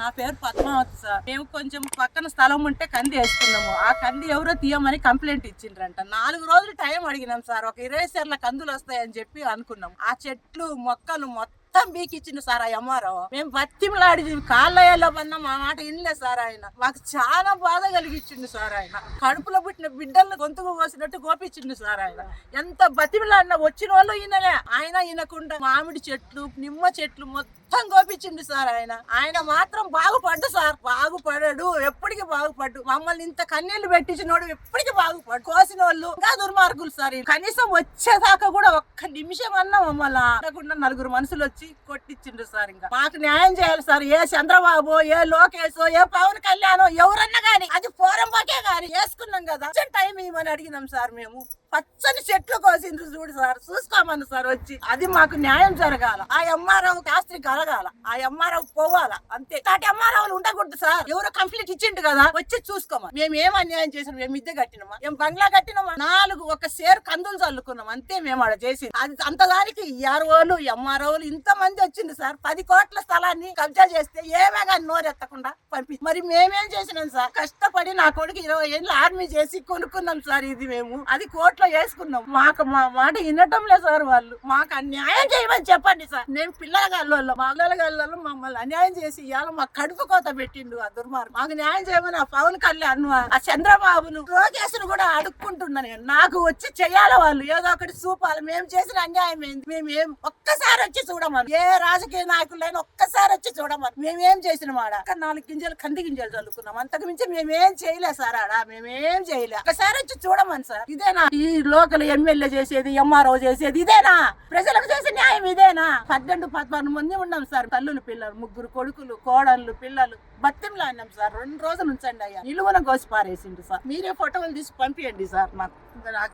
నా పేరు పద్మావతి సార్. మేము కొంచెం పక్కన స్థలం ఉంటే కంది వేసుకున్నాము. ఆ కంది ఎవరో తీయమని కంప్లైంట్ ఇచ్చిండ్రంట. నాలుగు రోజులు టైం అడిగినాం సార్. ఒక ఇరవై సార్ల కందులు వస్తాయని చెప్పి అనుకున్నాం. ఆ చెట్లు మొక్కలు మొత్తం బీకిచ్చిండు సార్ ఆ ఎంఆర్ఓ. మేము బతిమలాడి కాళ్ళయ్యలో పన్నా మా మాట ఇన్లే సార్ ఆయన. మాకు చాలా బాధ కలిగించిండు సార్ ఆయన. కడుపులో పుట్టిన బిడ్డలను గొంతుకు పోసినట్టు గోపించిండు సార్ ఆయన. ఎంత బతిమలాడినా వచ్చిన వాళ్ళు ఈయనలే. ఆయన ఈయనకుండా మామిడి చెట్లు నిమ్మ చెట్లు మొత్తం గోపించిండు సార్ ఆయన. ఆయన మాత్రం బాగుపడ్డు సార్. బాగుపడడు. ఎప్పటికీ బాగుపడ్డు. మమ్మల్ని ఇంత కన్నీళ్ళు పెట్టించినోడు ఎప్పటికీ బాగుపడు కోసిన వాళ్ళు ఇంకా దుర్మార్గులు సార్ కనీసం వచ్చేదాకా కూడా ఒక్క నిమిషం అన్నా మమ్మల్ని అనకుండా నలుగురు మనుషులు వచ్చి కొట్టించిండ్రు సార్ ఇంకా. మాకు న్యాయం చేయాలి సార్. ఏ చంద్రబాబు ఏ లోకేష్ ఏ పవన్ కళ్యాణ్ ఎవరన్నా గానీ అది ఫోరం బాకే గానీ వేసుకున్నాం కదా. కొంచెం టైం ఇవ్వమని అడిగినాం సార్ మేము. పచ్చని చెట్లు కోసిండ్రు చూడు సార్. చూసుకోమని సార్ వచ్చి. అది మాకు న్యాయం జరగాల. ఆ ఎంఆర్ఓ కాదు కలగాల ఆ ఎంఆర్ఓ పోవాల. అంతే. అటు ఎంఆర్ఓలు ఉండకూడదు సార్. ఎవరో కంప్లీట్ ఇచ్చిండు కదా వచ్చి చూసుకోమా మేము ఏం అన్యాయం చేసినాం? మేము మిద్దె కట్టినామా? మేము బంగ్లా కట్టినామా? నాలుగు ఒక సేరు కందులు చల్లుకున్నాం. అంతే మేము ఆడ చేసి అది అంతదానికి ఈఆర్ఓలు ఎంఆర్ఓలు ఇంత మంది వచ్చింది సార్. పది కోట్ల స్థలాన్ని కబ్జా చేస్తే ఏమే కానీ నోరెత్తకుండా పంపి. మరి మేమేం చేసినాం సార్? కష్టపడి నా కొడుకు ఇరవై ఏళ్ళు ఆర్మీ చేసి కొనుక్కున్నాం సార్ ఇది మేము. అది కోర్టులో వేసుకున్నాం. మాకు మా మాట వినటం లేదు సార్ వాళ్ళు. మాకు అన్యాయం చేయమని చెప్పండి సార్. నేను పిల్లగాళ్ళు గల్లలో మా పిల్లల మమ్మల్ని అన్యాయం చేసి ఇవాళ మా కడుపు కోత పెట్టిండు ఆ దుర్మార్గం. మాకు న్యాయం చేయమని ఆ పవన్ కళ్యాణ్ ఆ చంద్రబాబును లోకేష్ను కూడా అడుక్కుంటున్నా నేను. నాకు వచ్చి చెయ్యాలి వాళ్ళు. ఏదో ఒకటి చూపాలి. మేము చేసిన అన్యాయం ఏంది? మేము ఏం ఒక్కసారి వచ్చి చూడమని. ఏ రాజకీయ నాయకులైనా ఒక్కసారి వచ్చి చూడమని. మేమేం చేసిన ఆడ? నాలుగు గింజలు కంది గింజలు చల్లుకున్నాం. అంతకు మించి మేమేం చేయలే సార్ ఆడ. మేమేం చేయలే. ఒకసారి వచ్చి చూడమని సార్. ఇదేనా? ఈ లోకల్ ఎమ్మెల్యే చేసేది ఎంఆర్ఓ చేసేది ఇదేనా? ప్రజలకు చేసే ఇదేనా? పన్నెండు పదకొండు మంది ఉన్నాం సార్. తల్లులు పిల్లలు ముగ్గురు కొడుకులు కోడళ్ళు పిల్లలు. బత్తింలో అన్నాం సార్. రెండు రోజులు ఉంచండి అయ్యా. నిలువన కోసి పారేసిండు సార్. మీరే ఫోటోలు తీసి పంపియండి సార్ మాకు. నాకు